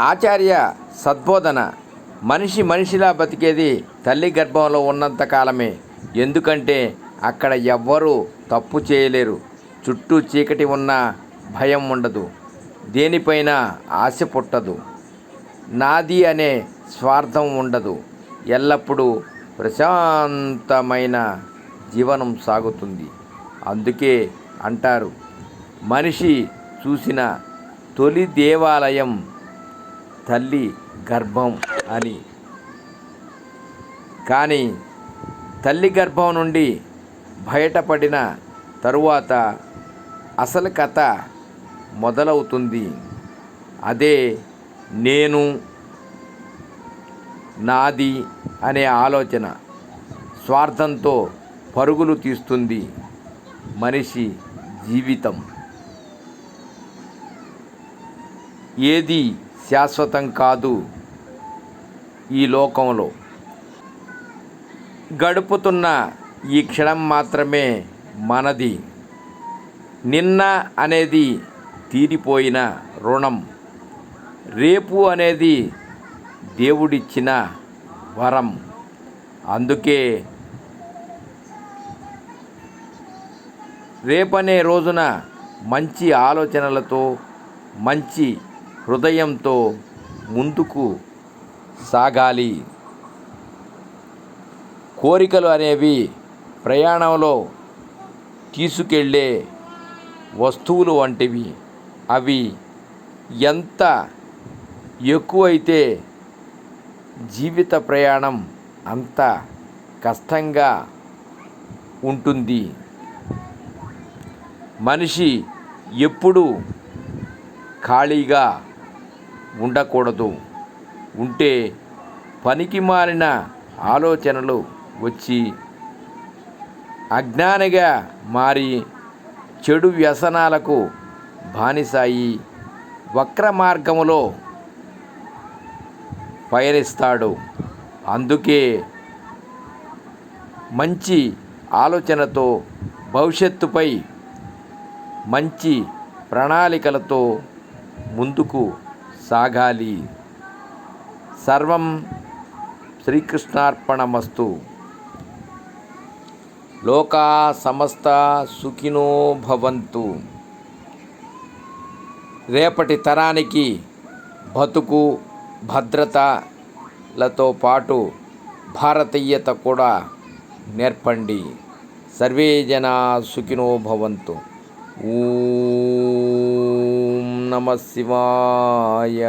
ఆచార్య సద్బోధన మనిషి మనిషిలా బతికేది తల్లి గర్భంలో ఉన్నంత కాలమే. ఎందుకంటే అక్కడ ఎవ్వరూ తప్పు చేయలేరు. చుట్టూ చీకటి ఉన్న భయం ఉండదు. దేనిపైన ఆశ పుట్టదు. నాది అనే స్వార్థం ఉండదు. ఎల్లప్పుడూ ప్రశాంతమైన జీవనం సాగుతుంది. అందుకే అంటారు మనిషి చూసిన తొలి దేవాలయం తల్లి గర్భం అని. కానీ తల్లి గర్భం నుండి బయటపడిన తరువాత అసలు కథ మొదలవుతుంది. అదే నేను నాది అనే ఆలోచన స్వార్థంతో పరుగులు తీస్తుంది మనిషి జీవితం. ఏది శాశ్వతం కాదు ఈ లోకంలో. గడుపుతున్న ఈ క్షణం మాత్రమే మనది. నిన్న అనేది తీరిపోయిన రుణం. రేపు అనేది దేవుడిచ్చిన వరం. అందుకే రేపనే రోజున మంచి ఆలోచనలతో మంచి హృదయంతో ముందుకు సాగాలి. కోరికలు అనేవి ప్రయాణంలో తీసుకెళ్ళే వస్తువులు వంటివి. అవి ఎంత ఎక్కువైతే జీవిత ప్రయాణం అంత కష్టంగా ఉంటుంది. మనిషి ఎప్పుడు ఖాళీగా ఉండకూడదు. ఉంటే పనికి మారిన ఆలోచనలు వచ్చి అజ్ఞానిగా మారి చెడు వ్యసనాలకు బానిసాయి. వక్ర మార్గములో పయనిస్తాడు. అందుకే మంచి ఆలోచనతో భవిష్యత్తుపై మంచి ప్రణాళికలతో ముందుకు సాగాలి. సర్వం శ్రీకృష్ణార్పణమస్తు. లోకా సమస్త సుఖినో భవంతు. రేపటి తరానికి బతుకు భద్రతలతో పాటు భారతీయత కూడా నేర్పండి. సర్వే జనా సుఖినో భవంతు. ఊ నమ శివాయ.